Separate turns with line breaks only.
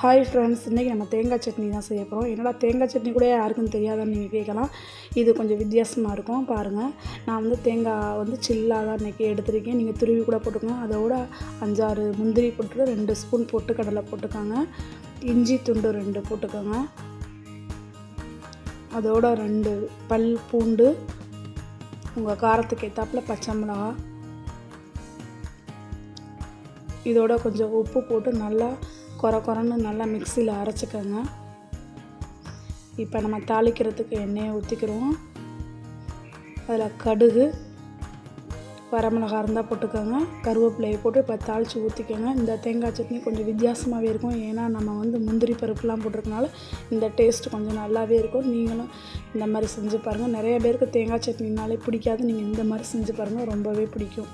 Hi friends இன்றைக்கி நம்ம தேங்காய் சட்னி தான் செய்ய போகிறோம் என்னடா தேங்காய் சட்னி கூட யாருக்கும் தெரியாதான்னு நீங்கள் கேட்கலாம். இது கொஞ்சம் வித்தியாசமாக இருக்கும் பாருங்கள் நான் வந்து தேங்காய் வந்து சில்லாக தான் இன்றைக்கி எடுத்துருக்கேன். நீங்கள் துருவி கூட போட்டுக்கோங்க. அதோட அஞ்சாறு முந்திரி போட்டு ரெண்டு ஸ்பூன் போட்டு கடலை போட்டுக்கோங்க. இஞ்சி துண்டு ரெண்டு போட்டுக்கோங்க. அதோட ரெண்டு பல் பூண்டு உங்கள் காரத்துக்கு ஏற்றாப்புல பச்சை மிளகா. இதோட கொஞ்சம் உப்பு போட்டு நல்லா குறை குறைன்னு நல்லா மிக்சியில் அரைச்சிக்கோங்க. இப்போ நம்ம தாளிக்கிறதுக்கு எண்ணெயை ஊற்றிக்கிறோம் அதில் கடுகு வரமிளகா இருந்தால் போட்டுக்கோங்க. கருவேப்பிலையை போட்டு இப்போ தாளித்து ஊற்றிக்கோங்க இந்த தேங்காய் சட்னி கொஞ்சம் வித்தியாசமாகவே இருக்கும். ஏன்னா நம்ம வந்து முந்திரி பருப்புலாம் போட்டிருக்கனால இந்த டேஸ்ட் கொஞ்சம் நல்லாவே இருக்கும். நீங்களும் இந்த மாதிரி செஞ்சு பாருங்கள் நிறைய பேருக்கு தேங்காய் சட்னினாலே பிடிக்காது. நீங்கள் இந்த மாதிரி செஞ்சு பாருங்கள் ரொம்பவே பிடிக்கும்.